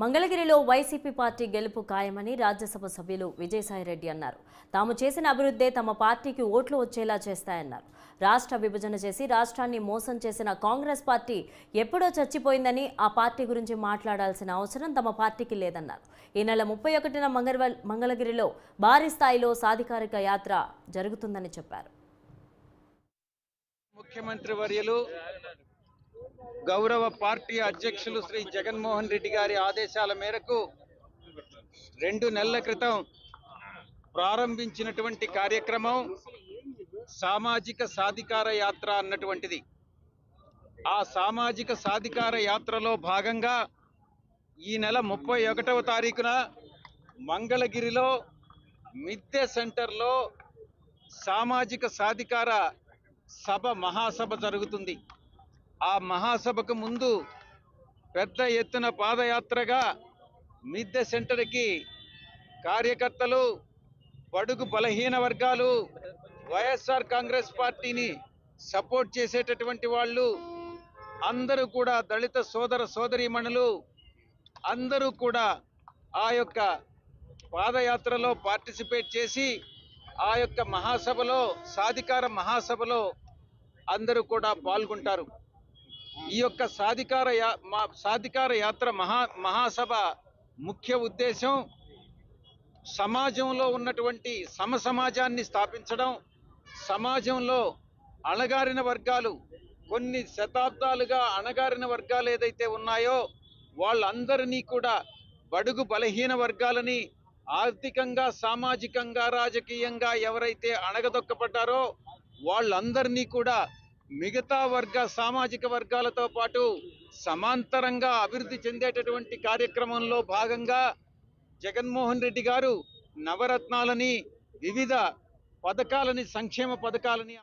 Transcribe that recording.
మంగళగిరిలో YCP party గెలుపు ఖాయమని రాజ్యసభ సభ్యులు విజయసాయిరెడ్డి అన్నారు. తాము చేసిన అభివృద్ధే తమ పార్టీకి ఓట్లు వచ్చేలా చేస్తాయన్నారు. రాష్ట్ర విభజన చేసి రాష్ట్రాన్ని మోసం చేసిన కాంగ్రెస్ పార్టీ ఎప్పుడో చచ్చిపోయిందని ఆ పార్టీ గురించి మాట్లాడాల్సిన అవసరం తమ పార్టీకి లేదన్నారు. ఈ నెల ముప్పై ఒకటిన మంగళగిరిలో భారీ స్థాయిలో సాధికారిక యాత్ర జరుగుతుందని చెప్పారు. ముఖ్యమంత్రి వర్యులు గౌరవ పార్టీ అధ్యక్షులు శ్రీ జగన్మోహన్ రెడ్డి గారి ఆదేశాల మేరకు రెండు నెలల క్రితం ప్రారంభించినటువంటి కార్యక్రమం సామాజిక సాధికార యాత్ర అన్నటువంటిది. ఆ సామాజిక సాధికార యాత్రలో భాగంగా ఈ నెల ముప్పై ఒకటవ తారీఖున మంగళగిరిలో మిద్దె సెంటర్లో సామాజిక సాధికార సభ మహాసభ జరుగుతుంది. ఆ మహాసభకు ముందు పెద్ద ఎత్తున పాదయాత్రగా మిద్దె సెంటర్కి కార్యకర్తలు బడుగు బలహీన వర్గాలు వైఎస్ఆర్ కాంగ్రెస్ పార్టీని సపోర్ట్ చేసేటటువంటి వాళ్ళు అందరూ కూడా దళిత సోదర సోదరీమణులు అందరూ కూడా ఆ యొక్క పాదయాత్రలో పార్టిసిపేట్ చేసి ఆ యొక్క మహాసభలో సాధికార మహాసభలో అందరూ కూడా పాల్గొంటారు. ఈ యొక్క సాధికార యా- మా- సాధికార యాత్ర మహా మహాసభ ముఖ్య ఉద్దేశం సమాజంలో ఉన్నటువంటి సమ సమాజాన్ని స్థాపించడం సమాజంలో అణగారిన వర్గాలు కొన్ని శతాబ్దాలుగా అణగారిన వర్గాలు ఏదైతే ఉన్నాయో వాళ్ళందరినీ కూడా బడుగు బలహీన వర్గాలని ఆర్థికంగా సామాజికంగా రాజకీయంగా ఎవరైతే అణగదొక్కపడ్డారో వాళ్ళందరినీ కూడా మిగతా వర్గ సామాజిక వర్గాలతో పాటు సమాంతరంగా అభివృద్ధి చెందేటటువంటి కార్యక్రమంలో భాగంగా జగన్మోహన్ రెడ్డి గారు నవరత్నాలని వివిధ పథకాలని సంక్షేమ పథకాలని